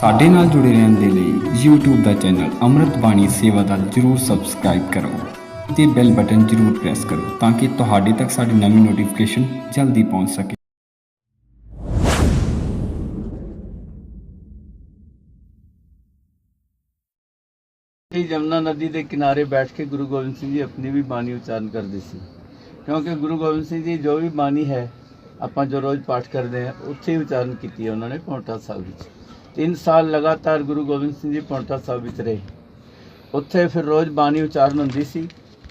ਸਾਡੇ ਨਾਲ ਜੁੜੇ ਰਹਿਣ ਦੇ ਲਈ YouTube ਦਾ ਚੈਨਲ ਅੰਮ੍ਰਿਤ ਬਾਣੀ ਸੇਵਾ ਦਾ ਜਰੂਰ ਸਬਸਕ੍ਰਾਈਬ ਕਰੋ ਤੇ ਬੈਲ ਬਟਨ ਜਰੂਰ ਪ੍ਰੈਸ ਕਰੋ ਤਾਂ ਕਿ ਤੁਹਾਡੇ ਤੱਕ ਸਾਡੀ ਨਵੀਂ ਨੋਟੀਫਿਕੇਸ਼ਨ ਜਲਦੀ ਪਹੁੰਚ ਸਕੇ। ਇਹ ਜਮਨਾ ਨਦੀ ਦੇ ਕਿਨਾਰੇ ਬੈਠ ਕੇ ਗੁਰੂ ਗੋਬਿੰਦ ਸਿੰਘ ਜੀ ਆਪਣੀ ਵੀ ਬਾਣੀ ਉਚਾਰਨ ਕਰਦੇ ਸੀ। ਕਿਉਂਕਿ ਗੁਰੂ ਗੋਬਿੰਦ ਸਿੰਘ ਜੀ ਜੋ ਵੀ ਬਾਣੀ ਹੈ, ਆਪਾਂ ਜੋ ਰੋਜ਼ ਪਾਠ ਕਰਦੇ ਹਾਂ, ਉੱਥੇ ਹੀ ਉਚਾਰਨ ਕੀਤੀ ਹੈ ਉਹਨਾਂ ਨੇ ਪੌਂਟਾ ਸਾਹਿਬ ਵਿੱਚ। 3 ਸਾਲ ਲਗਾਤਾਰ ਗੁਰੂ ਗੋਬਿੰਦ ਸਿੰਘ ਜੀ ਪੌਂਟਾ ਸਾਹਿਬ ਵਿੱਚ ਰਹੇ। ਉੱਥੇ ਫਿਰ ਰੋਜ਼ ਬਾਣੀ ਉਚਾਰਨ ਹੁੰਦੀ ਸੀ,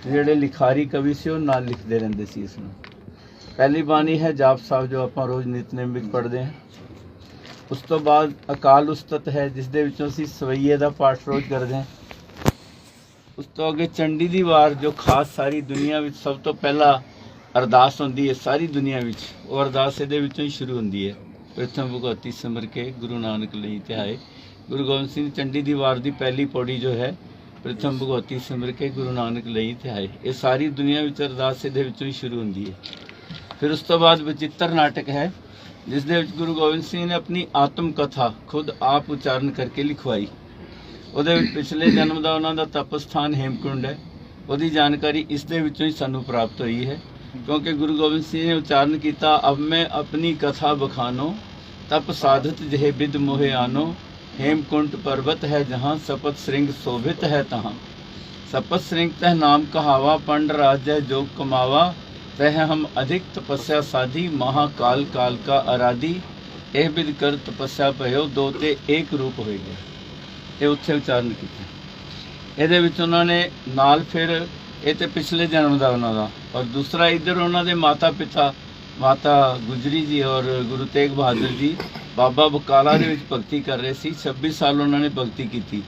ਜਿਹੜੇ ਲਿਖਾਰੀ ਕਵੀ ਸੀ ਉਹ ਨਾਲ ਲਿਖਦੇ ਰਹਿੰਦੇ ਸੀ ਇਸ ਨੂੰ। ਪਹਿਲੀ ਬਾਣੀ ਹੈ ਜਾਪ ਸਾਹਿਬ, ਜੋ ਆਪਾਂ ਰੋਜ਼ ਨਿਤਨੇਮ ਵਿੱਚ ਪੜ੍ਹਦੇ ਹਾਂ। ਉਸ ਤੋਂ ਬਾਅਦ ਅਕਾਲ ਉਸਤਤ ਹੈ, ਜਿਸ ਦੇ ਵਿੱਚੋਂ ਅਸੀਂ ਸਵਈਏ ਦਾ ਪਾਠ ਰੋਜ਼ ਕਰਦੇ ਹਾਂ। ਉਸ ਤੋਂ ਅੱਗੇ ਚੰਡੀ ਦੀ ਵਾਰ, ਜੋ ਖਾਸ ਸਾਰੀ ਦੁਨੀਆ ਵਿੱਚ ਸਭ ਤੋਂ ਪਹਿਲਾਂ ਅਰਦਾਸ ਹੁੰਦੀ ਹੈ, ਸਾਰੀ ਦੁਨੀਆ ਵਿੱਚ, ਉਹ ਅਰਦਾਸ ਇਹਦੇ ਵਿੱਚੋਂ ਹੀ ਸ਼ੁਰੂ ਹੁੰਦੀ ਹੈ। ਪ੍ਰਥਮ ਭਗਵਤੀ ਸਿਮਰ ਕੇ ਗੁਰੂ ਨਾਨਕ ਲਈ ਧਿਆਏ ਗੁਰੂ ਗੋਬਿੰਦ ਸਿੰਘ ਚੰਡੀ ਦੀ ਵਾਰ ਦੀ ਪਹਿਲੀ ਪੌੜੀ ਜੋ ਹੈ ਪ੍ਰਥਮ ਭਗਵਤੀ ਸਿਮਰ ਕੇ ਗੁਰੂ ਨਾਨਕ ਲਈ ਧਿਆਏ ਇਹ ਸਾਰੀ ਦੁਨੀਆ ਵਿੱਚ ਅਰਦਾਸ ਇਹਦੇ ਵਿੱਚੋਂ ਹੀ ਸ਼ੁਰੂ ਹੁੰਦੀ ਹੈ। ਫਿਰ ਉਸ ਤੋਂ ਬਾਅਦ ਬਚਿੱਤਰ ਨਾਟਕ ਹੈ ਜਿਸ ਦੇ ਵਿੱਚ ਗੁਰੂ ਗੋਬਿੰਦ ਸਿੰਘ ਨੇ ਆਪਣੀ ਆਤਮ ਕਥਾ ਖੁਦ ਆਪ ਉਚਾਰਨ ਕਰਕੇ ਲਿਖਵਾਈ। ਉਹਦੇ ਵਿੱਚ ਪਿਛਲੇ ਜਨਮ ਦਾ ਉਹਨਾਂ ਦਾ ਤਪਸਥਾਨ ਹੇਮਕੁੰਡ ਹੈ। ਉਹਦੀ ਜਾਣਕਾਰੀ ਇਸ ਦੇ ਵਿੱਚੋਂ ਹੀ ਸਾਨੂੰ ਪ੍ਰਾਪਤ ਹੋਈ ਹੈ ਕਿਉਂਕਿ ਗੁਰੂ ਗੋਬਿੰਦ ਸਿੰਘ ਨੇ ਉਚਾਰਨ ਕੀਤਾ ਅਬ ਮੈਂ ਆਪਣੀ ਕਥਾ ਬਖਾਨੋ ਤਪ ਸਾਧਤ ਜਿਹੇ ਬਿਦ ਮੋਹਿ ਆਨੋ, ਹੇਮਕੁੰਟ ਪਰਬਤ ਹੈ ਜਹਾਂ ਸਪਤ ਸ੍ਰਿੰਗ ਸ਼ੋਭਿਤ ਹੈ ਤਹਾਂ। ਸਪਤ ਸ੍ਰਿੰਗ ਤਹ ਨਾਮ ਕਹਾਵਾ, ਪੰਡ ਰਾਜੈ ਜੋ ਕਮਾਵਾ ਤਹ ਹਮ ਅਧਿਕ ਤਪੱਸਿਆ ਸਾਧੀ ਮਹਾਕਾਲ ਕਾਲ ਕਾ ਅਰਾਦੀ ਇਹ ਬਿਦ ਕਰ ਤਪੱਸਿਆ ਭਇਓ, ਦੋ ਤੇ ਏਕ ਰੂਪ ਹੋਏ ਗਏ। ਇਹ ਉੱਥੇ ਉਚਾਰਨ ਕੀਤਾ। ਇਹਦੇ ਵਿੱਚ ਉਹਨਾਂ ਨੇ ਨਾਲ ਫਿਰ, ਇਹ ਤੇ ਪਿਛਲੇ ਜਨਮ ਦਾ ਉਹਨਾਂ ਦਾ, ਔਰ ਦੂਸਰਾ ਇੱਧਰ ਉਹਨਾਂ ਦੇ ਮਾਤਾ ਪਿਤਾ ਮਾਤਾ ਗੁਜਰੀ ਜੀ ਔਰ ਗੁਰੂ ਤੇਗ ਬਹਾਦਰ ਜੀ ਬਾਬਾ ਬਕਾਲਾ ਦੇ ਵਿੱਚ ਭਗਤੀ ਕਰ ਰਹੇ ਸੀ। 26 ਸਾਲ ਉਹਨਾਂ ਨੇ ਭਗਤੀ ਕੀਤੀ।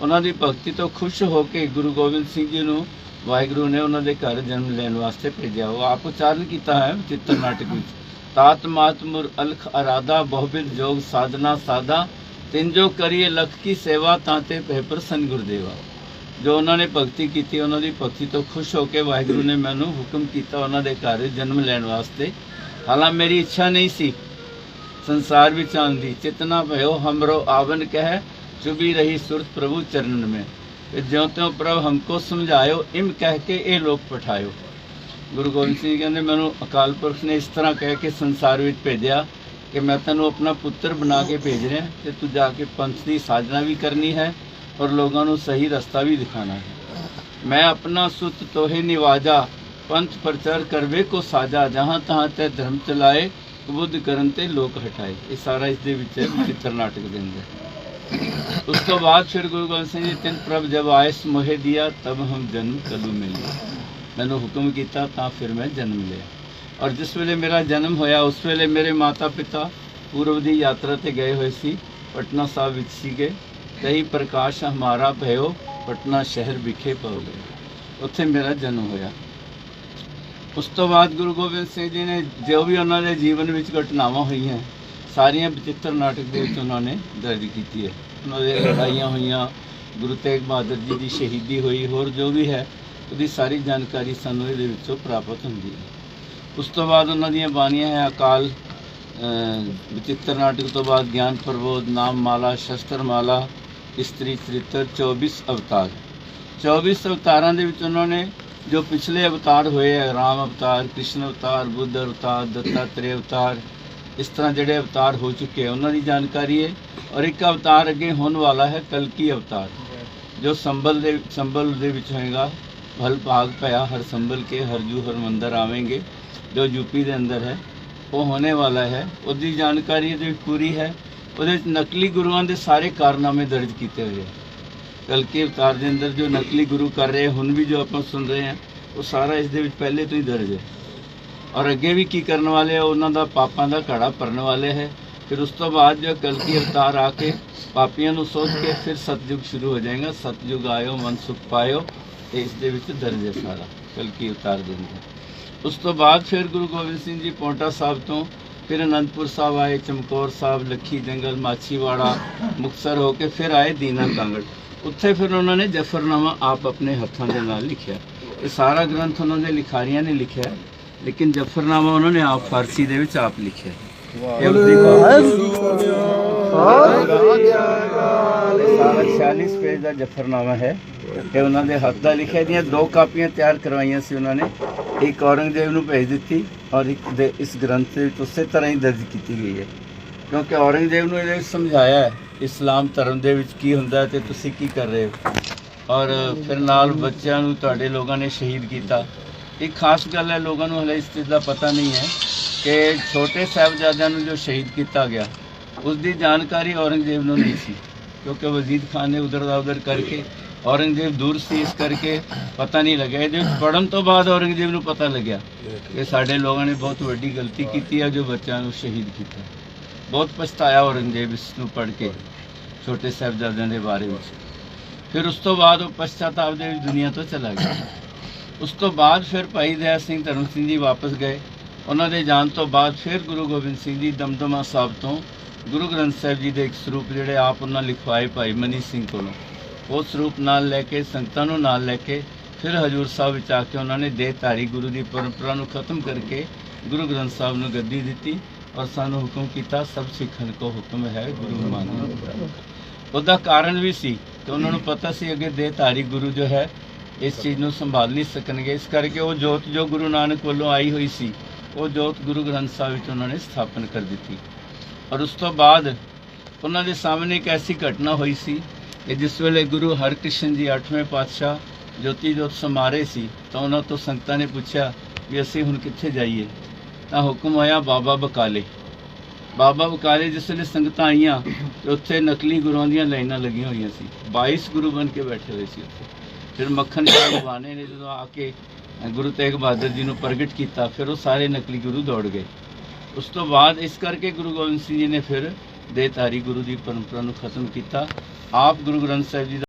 ਉਹਨਾਂ ਦੀ ਭਗਤੀ ਤੋਂ ਖੁਸ਼ ਹੋ ਕੇ ਗੁਰੂ ਗੋਬਿੰਦ ਸਿੰਘ ਜੀ ਨੂੰ ਵਾਹਿਗੁਰੂ ਨੇ ਉਹਨਾਂ ਦੇ ਘਰ ਜਨਮ ਲੈਣ ਵਾਸਤੇ ਭੇਜਿਆ। ਉਹ ਆਪ ਉਚਾਰਨ ਕੀਤਾ ਹੈ ਚਿੱਤਰ ਨਾਟਕ ਵਿੱਚ। ਤਾਤ ਮਾਤ ਮੁਰ ਅਲਖ ਅਰਾਦਾ ਬਹੁਬਿਦ ਜੋਗ ਸਾਧਨਾ ਸਾਦਾ ਤਿੰਨ ਕਰੀਏ ਲਖ ਕੀ ਸੇਵਾ ਤਾਂ ਤੇ ਭੈ ਪ੍ਰਸੰਨ ਜੋ ਉਹਨਾਂ ਨੇ ਭਗਤੀ ਕੀਤੀ, ਉਹਨਾਂ ਦੀ ਭਗਤੀ ਤੋਂ ਖੁਸ਼ ਹੋ ਕੇ ਵਾਹਿਗੁਰੂ ਨੇ ਮੈਨੂੰ ਹੁਕਮ ਕੀਤਾ ਉਹਨਾਂ ਦੇ ਘਰ ਜਨਮ ਲੈਣ ਵਾਸਤੇ। ਹਾਲਾਂ ਮੇਰੀ ਇੱਛਾ ਨਹੀਂ ਸੀ ਸੰਸਾਰ ਵਿੱਚ ਆਉਣ ਦੀ। ਚਿਤਨਾ ਭਇਓ, ਹਮਰੋ ਆਵਨ ਕਹਿ ਚੁਬੀ ਰਹੀ ਸੁਰਤ ਪ੍ਰਭੂ ਚਰਨਨ में ਜਿਉਂ ਤਿਉ ਪ੍ਰਭ ਹਮਕੋ ਸਮਝਾਇਓ, ਇਮ ਕਹਿ ਕੇ ਇਹ ਲੋਕ ਪਠਾਇਓ। ਗੁਰੂ ਗੋਬਿੰਦ ਸਿੰਘ ਜੀ ਕਹਿੰਦੇ, ਮੈਨੂੰ ਅਕਾਲ ਪੁਰਖ ਨੇ ਇਸ ਤਰ੍ਹਾਂ ਕਹਿ ਕੇ ਸੰਸਾਰ ਵਿੱਚ ਭੇਜਿਆ ਕਿ ਮੈਂ ਤੈਨੂੰ ਆਪਣਾ ਪੁੱਤਰ ਬਣਾ ਕੇ ਭੇਜ ਰਿਹਾ, ਤੇ ਤੂੰ ਜਾ ਕੇ ਪੰਥ ਦੀ ਸਾਜਨਾ ਵੀ ਕਰਨੀ ਹੈ ਔਰ ਲੋਕਾਂ ਨੂੰ ਸਹੀ ਰਸਤਾ ਵੀ ਦਿਖਾਣਾ ਹੈ। ਮੈਂ ਆਪਣਾ ਸੁਤ ਤੋਹੇ ਨਿਵਾਜਾ, ਪੰਥ ਪ੍ਰਚਾਰ ਕਰਵੇ ਕੋ ਸਾਜਾ, ਜਹਾਂ ਤਹਾਂ ਤੇ ਧਰਮ ਚਲਾਏ, ਬੁੱਧ ਕਰਨ ਤੇ ਲੋਕ ਹਟਾਏ। ਇਹ ਸਾਰਾ ਇਸ ਦੇ ਵਿੱਚ ਹੈ ਚਿੱਤਰ ਨਾਟਕ ਦੇ ਅੰਦਰ ਉਸ ਤੋਂ ਬਾਅਦ ਫਿਰ ਗੁਰੂ ਗੋਬਿੰਦ ਸਿੰਘ ਜੀ ਤਿੰਨ ਪ੍ਰਭ ਜਬ ਆਇਸ ਮੋਹਿ ਦਿਆ, ਤਬ ਹਮ ਜਨਮ ਕਲੂ ਮਿਲੇ ਮੈਨੂੰ ਹੁਕਮ ਕੀਤਾ ਤਾਂ ਫਿਰ ਮੈਂ ਜਨਮ ਲਿਆ। ਔਰ ਜਿਸ ਵੇਲੇ ਮੇਰਾ ਜਨਮ ਹੋਇਆ, ਉਸ ਵੇਲੇ ਮੇਰੇ ਮਾਤਾ ਪਿਤਾ ਪੂਰਬ ਦੀ ਯਾਤਰਾ ਤੇ ਗਏ ਹੋਏ ਸੀ, ਪਟਨਾ ਸਾਹਿਬ ਵਿੱਚ ਸੀਗੇ। ਕਈ ਪ੍ਰਕਾਸ਼ ਹਮਾਰਾ ਭਇਓ, ਪਟਨਾ ਸ਼ਹਿਰ ਵਿਖੇ ਪਉਗੇ ਉੱਥੇ ਮੇਰਾ ਜਨਮ ਹੋਇਆ। ਉਸ ਤੋਂ ਬਾਅਦ ਗੁਰੂ ਗੋਬਿੰਦ ਸਿੰਘ ਜੀ ਨੇ ਜੋ ਵੀ ਉਹਨਾਂ ਦੇ ਜੀਵਨ ਵਿੱਚ ਘਟਨਾਵਾਂ ਹੋਈਆਂ, ਸਾਰੀਆਂ ਬਚਿੱਤਰ ਨਾਟਕ ਦੇ ਵਿੱਚ ਉਹਨਾਂ ਨੇ ਦਰਜ ਕੀਤੀ ਹੈ। ਉਹਨਾਂ ਦੇ ਲੜਾਈਆਂ ਹੋਈਆਂ, ਗੁਰੂ ਤੇਗ ਬਹਾਦਰ ਜੀ ਦੀ ਸ਼ਹੀਦੀ ਹੋਈ, ਹੋਰ ਜੋ ਵੀ ਹੈ, ਉਹਦੀ ਸਾਰੀ ਜਾਣਕਾਰੀ ਸਾਨੂੰ ਇਹਦੇ ਵਿੱਚੋਂ ਪ੍ਰਾਪਤ ਹੁੰਦੀ ਹੈ। ਉਸ ਤੋਂ ਬਾਅਦ ਉਹਨਾਂ ਦੀਆਂ ਬਾਣੀਆਂ ਹੈ ਅਕਾਲ ਬਚਿੱਤਰ ਨਾਟਕ ਤੋਂ ਬਾਅਦ ਗਿਆਨ ਪ੍ਰਬੋਧ ਨਾਮ ਮਾਲਾ ਸ਼ਸਤਰ ਮਾਲਾ ਇਸਤਰੀ ਚਰਿੱਤਰ 24 ਅਵਤਾਰ। 24 ਅਵਤਾਰਾਂ ਦੇ ਵਿੱਚ ਉਹਨਾਂ ਨੇ ਜੋ ਪਿਛਲੇ ਅਵਤਾਰ ਹੋਏ ਹੈ ਰਾਮ ਅਵਤਾਰ, ਕ੍ਰਿਸ਼ਨ ਅਵਤਾਰ, ਬੁੱਧ ਅਵਤਾਰ ਦੱਤਾਤਰੇ ਅਵਤਾਰ, ਇਸ ਤਰ੍ਹਾਂ ਜਿਹੜੇ ਅਵਤਾਰ ਹੋ ਚੁੱਕੇ ਹੈ ਉਹਨਾਂ ਦੀ ਜਾਣਕਾਰੀ ਹੈ। ਔਰ ਇੱਕ ਅਵਤਾਰ ਅੱਗੇ ਹੋਣ ਵਾਲਾ ਹੈ ਕਲਕੀ ਅਵਤਾਰ, ਜੋ ਸੰਬਲ ਦੇ ਸੰਬਲ ਦੇ ਵਿੱਚ ਹੋਏਗਾ। ਭਲ ਭਾਗ ਭਇਆ, ਹਰ ਸੰਬਲ ਕੇ ਹਰਜੂ ਹਰ ਮੰਦਰ ਆਵੇਂਗੇ। ਜੋ ਯੂਪੀ ਦੇ ਅੰਦਰ ਹੈ, ਉਹ ਹੋਣੇ ਵਾਲਾ ਹੈ। ਉਹਦੀ ਜਾਣਕਾਰੀ ਇਹਦੇ ਵਿੱਚ ਪੂਰੀ ਹੈ। ਉਹਦੇ ਵਿੱਚ ਨਕਲੀ ਗੁਰੂਆਂ ਦੇ ਸਾਰੇ ਕਾਰਨਾਮੇ ਦਰਜ ਕੀਤੇ ਹੋਏ ਹੈ ਕਲਕੀ ਅਵਤਾਰ ਦੇ ਅੰਦਰ ਜੋ ਨਕਲੀ ਗੁਰੂ ਕਰ ਰਹੇ ਹੁਣ ਵੀ ਜੋ ਆਪਾਂ ਸੁਣ ਰਹੇ ਹਾਂ ਉਹ ਸਾਰਾ ਇਸ ਦੇ ਵਿੱਚ ਪਹਿਲੇ ਤੋਂ ਹੀ ਦਰਜ ਹੈ ਔਰ ਅੱਗੇ ਵੀ ਕੀ ਕਰਨ ਵਾਲੇ ਆ ਉਹਨਾਂ ਦਾ ਪਾਪਾਂ ਦਾ ਘੜਾ ਭਰਨ ਵਾਲੇ ਹੈ। ਫਿਰ ਉਸ ਤੋਂ ਬਾਅਦ ਜੋ ਕਲਕੀ ਅਵਤਾਰ ਆ ਕੇ ਪਾਪੀਆਂ ਨੂੰ ਸੋਚ ਕੇ ਫਿਰ ਸਤਜੁਗ ਸ਼ੁਰੂ ਹੋ ਜਾਏਗਾ। ਸਤਜੁਗ ਆਇਓ, ਮਨ ਸੁਖ ਪਾਇਓ ਇਹ ਇਸ ਦੇ ਵਿੱਚ ਦਰਜ ਹੈ ਸਾਰਾ ਕਲਕੀ ਅਵਤਾਰ ਦੇ ਅੰਦਰ। ਉਸ ਤੋਂ ਬਾਅਦ ਫਿਰ ਗੁਰੂ ਗੋਬਿੰਦ ਸਿੰਘ ਜੀ ਪੌਂਟਾ ਸਾਹਿਬ ਤੋਂ ਫਿਰ ਅਨੰਦਪੁਰ ਸਾਹਿਬ ਆਏ, ਚਮਕੌਰ ਸਾਹਿਬ, ਲੱਖੀ ਜੰਗਲ, ਮਾਛੀਵਾੜਾ, ਮੁਕਤਸਰ ਹੋ ਕੇ ਫਿਰ ਆਏ ਦੀਨਾ ਕਾਂਗੜ। ਉੱਥੇ ਫਿਰ ਉਹਨਾਂ ਨੇ ਜਫਰਨਾਮਾ ਆਪ ਆਪਣੇ ਹੱਥਾਂ ਦੇ ਨਾਲ ਲਿਖਿਆ। ਇਹ ਸਾਰਾ ਗ੍ਰੰਥ ਉਹਨਾਂ ਦੇ ਲਿਖਾਰੀਆਂ ਨੇ ਲਿਖਿਆ, ਲੇਕਿਨ ਜਫਰਨਾਮਾ ਉਹਨਾਂ ਨੇ ਆਪ ਫਾਰਸੀ ਦੇ ਵਿੱਚ ਆਪ ਲਿਖਿਆ। ਹੈ। 46 ਪੇਜ ਦਾ ਜਫਰਨਾਮਾ ਹੈ ਤੇ ਉਹਨਾਂ ਦੇ ਹੱਥ ਦਾ ਲਿਖਿਆ ਦੀਆਂ ਦੋ ਕਾਪੀਆਂ ਤਿਆਰ ਕਰਵਾਈਆਂ ਸੀ ਉਹਨਾਂ ਨੇ। ਇੱਕ ਔਰੰਗਜ਼ੇਬ ਨੂੰ ਭੇਜ ਦਿੱਤੀ ਔਰ ਇੱਕ ਦੇ ਇਸ ਗ੍ਰੰਥ ਵਿੱਚ ਉਸੇ ਤਰ੍ਹਾਂ ਹੀ ਦਰਜ ਕੀਤੀ ਗਈ ਹੈ। ਕਿਉਂਕਿ ਔਰੰਗਜ਼ੇਬ ਨੂੰ ਇਹਦੇ ਵਿੱਚ ਸਮਝਾਇਆ ਇਸਲਾਮ ਧਰਮ ਦੇ ਵਿੱਚ ਕੀ ਹੁੰਦਾ ਤੇ ਤੁਸੀਂ ਕੀ ਕਰ ਰਹੇ ਹੋ? ਔਰ ਫਿਰ ਨਾਲ ਬੱਚਿਆਂ ਨੂੰ, ਤੁਹਾਡੇ ਲੋਕਾਂ ਨੇ ਸ਼ਹੀਦ ਕੀਤਾ। ਇੱਕ ਖਾਸ ਗੱਲ ਹੈ, ਲੋਕਾਂ ਨੂੰ ਹਲੇ ਇਸ ਚੀਜ਼ ਦਾ ਪਤਾ ਨਹੀਂ ਹੈ। ਕਿ ਛੋਟੇ ਸਾਹਿਬਜ਼ਾਦਿਆਂ ਨੂੰ ਜੋ ਸ਼ਹੀਦ ਕੀਤਾ ਗਿਆ ਉਸ ਦੀ ਜਾਣਕਾਰੀ ਔਰੰਗਜ਼ੇਬ ਨੂੰ ਨਹੀਂ ਸੀ, ਕਿਉਂਕਿ ਵਜ਼ੀਦ ਖਾਨ ਨੇ ਉਧਰ ਦਾ ਉਧਰ ਕਰਕੇ ਔਰੰਗਜ਼ੇਬ ਦੂਰ ਸੀ, ਇਸ ਕਰਕੇ ਪਤਾ ਨਹੀਂ ਲੱਗਿਆ। ਇਹਦੇ ਵਿੱਚ ਪੜਨ ਤੋਂ ਬਾਅਦ ਔਰੰਗਜ਼ੇਬ ਨੂੰ ਪਤਾ ਲੱਗਿਆ ਕਿ ਸਾਡੇ ਲੋਕਾਂ ਨੇ ਬਹੁਤ ਵੱਡੀ ਗਲਤੀ ਕੀਤੀ ਹੈ ਜੋ ਬੱਚਿਆਂ ਨੂੰ ਸ਼ਹੀਦ ਕੀਤਾ। ਬਹੁਤ ਪਛਤਾਇਆ ਔਰੰਗਜ਼ੇਬ ਇਸ ਨੂੰ ਪੜ੍ਹ ਕੇ, ਛੋਟੇ ਸਾਹਿਬਜ਼ਾਦਿਆਂ ਦੇ ਬਾਰੇ ਵਿੱਚ। ਫਿਰ ਉਸ ਤੋਂ ਬਾਅਦ ਉਹ ਪਛਤਾਤਾਪ ਦੇ ਦੁਨੀਆ ਤੋਂ ਚਲਾ ਗਿਆ। ਉਸ ਤੋਂ ਬਾਅਦ ਫਿਰ ਭਾਈ ਦਇਆ ਸਿੰਘ ਧਰਮ ਸਿੰਘ ਜੀ ਵਾਪਸ ਗਏ। ਉਹਨਾਂ ਦੇ ਜਾਣ ਤੋਂ ਬਾਅਦ ਫਿਰ ਗੁਰੂ ਗੋਬਿੰਦ ਸਿੰਘ ਜੀ ਦਮਦਮਾ ਸਾਹਿਬ ਤੋਂ ਗੁਰੂ ਗ੍ਰੰਥ ਸਾਹਿਬ ਜੀ ਦੇ ਇੱਕ ਸਰੂਪ ਜਿਹੜੇ ਆਪ ਉਹਨਾਂ ਲਿਖਵਾਏ ਭਾਈ ਮਨੀ ਸਿੰਘ ਕੋਲੋਂ। ਉਹ ਸਰੂਪ ਨਾਲ ਲੈ ਕੇ, ਸੰਗਤਾਂ ਨੂੰ ਨਾਲ ਲੈ ਕੇ, ਫਿਰ ਹਜੂਰ ਸਾਹਿਬ ਵਿੱਚ ਆ ਕੇ ਉਹਨਾਂ ਨੇ ਦੇਹਧਾਰੀ ਗੁਰੂ ਦੀ ਪਰੰਪਰਾ ਨੂੰ ਖਤਮ ਕਰਕੇ ਗੁਰੂ ਗ੍ਰੰਥ ਸਾਹਿਬ ਨੂੰ ਗੱਦੀ ਦਿੱਤੀ ਔਰ ਸਾਨੂੰ ਹੁਕਮ ਕੀਤਾ, ਸਭ ਸਿੱਖਣ ਕੋ ਹੁਕਮ ਹੈ ਗੁਰੂ ਮਾਨੋ ਉਹਦਾ ਕਾਰਨ ਵੀ ਸੀ ਕਿ ਉਹਨਾਂ ਨੂੰ ਪਤਾ ਸੀ ਅੱਗੇ ਦੇਹਧਾਰੀ ਗੁਰੂ ਜੋ ਹੈ, ਇਸ ਚੀਜ਼ ਨੂੰ ਸੰਭਾਲ ਨਹੀਂ ਸਕਣਗੇ। ਇਸ ਕਰਕੇ ਉਹ ਜੋਤ ਜੋ ਗੁਰੂ ਨਾਨਕ ਵੱਲੋਂ ਆਈ ਹੋਈ ਸੀ ਉਹ ਜੋਤ ਗੁਰੂ ਗ੍ਰੰਥ ਸਾਹਿਬ ਵਿੱਚ ਉਹਨਾਂ ਨੇ ਸਥਾਪਨ ਕਰ ਦਿੱਤੀ। ਔਰ ਉਸ ਤੋਂ ਬਾਅਦ ਉਹਨਾਂ ਦੇ ਸਾਹਮਣੇ ਇੱਕ ਐਸੀ ਘਟਨਾ ਹੋਈ ਸੀ ਕਿ ਜਿਸ ਵੇਲੇ ਗੁਰੂ ਹਰਕ੍ਰਿਸ਼ਨ ਜੀ 8ਵੇਂ ਪਾਤਸ਼ਾਹ ਜੋਤੀ ਜੋਤ ਸਮਾਰੇ ਸੀ, ਤਾਂ ਉਹਨਾਂ ਤੋਂ ਸੰਗਤਾਂ ਨੇ ਪੁੱਛਿਆ ਵੀ ਅਸੀਂ ਹੁਣ ਕਿੱਥੇ ਜਾਈਏ? ਤਾਂ ਹੁਕਮ ਆਇਆ ਬਾਬਾ ਬਕਾਲੇ। ਬਾਬਾ ਬਕਾਲੇ ਜਿਸ ਵੇਲੇ ਸੰਗਤਾਂ ਆਈਆਂ ਉੱਥੇ ਨਕਲੀ ਗੁਰੂਆਂ ਦੀਆਂ ਲਾਈਨਾਂ ਲੱਗੀਆਂ ਹੋਈਆਂ ਸੀ। 22 ਗੁਰੂ ਬਣ ਕੇ ਬੈਠੇ ਹੋਏ ਸੀ ਉੱਥੇ। ਫਿਰ ਮੱਖਣ ਸਿੰਘ ਬਾਣੇ ਨੇ ਜਦੋਂ ਆ ਕੇ ਗੁਰੂ ਤੇਗ ਬਹਾਦਰ ਜੀ ਨੂੰ ਪ੍ਰਗਟ ਕੀਤਾ, ਫਿਰ ਉਹ ਸਾਰੇ ਨਕਲੀ ਗੁਰੂ ਦੌੜ ਗਏ। ਉਸ ਤੋਂ ਬਾਅਦ ਇਸ ਕਰਕੇ ਗੁਰੂ ਗੋਬਿੰਦ ਸਿੰਘ ਜੀ ਨੇ ਫਿਰ ਦੇਹਧਾਰੀ ਗੁਰੂ ਦੀ ਪਰੰਪਰਾ ਨੂੰ ਖਤਮ ਕੀਤਾ। ਆਪ ਗੁਰੂ ਗ੍ਰੰਥ ਸਾਹਿਬ ਜੀ ਦਾ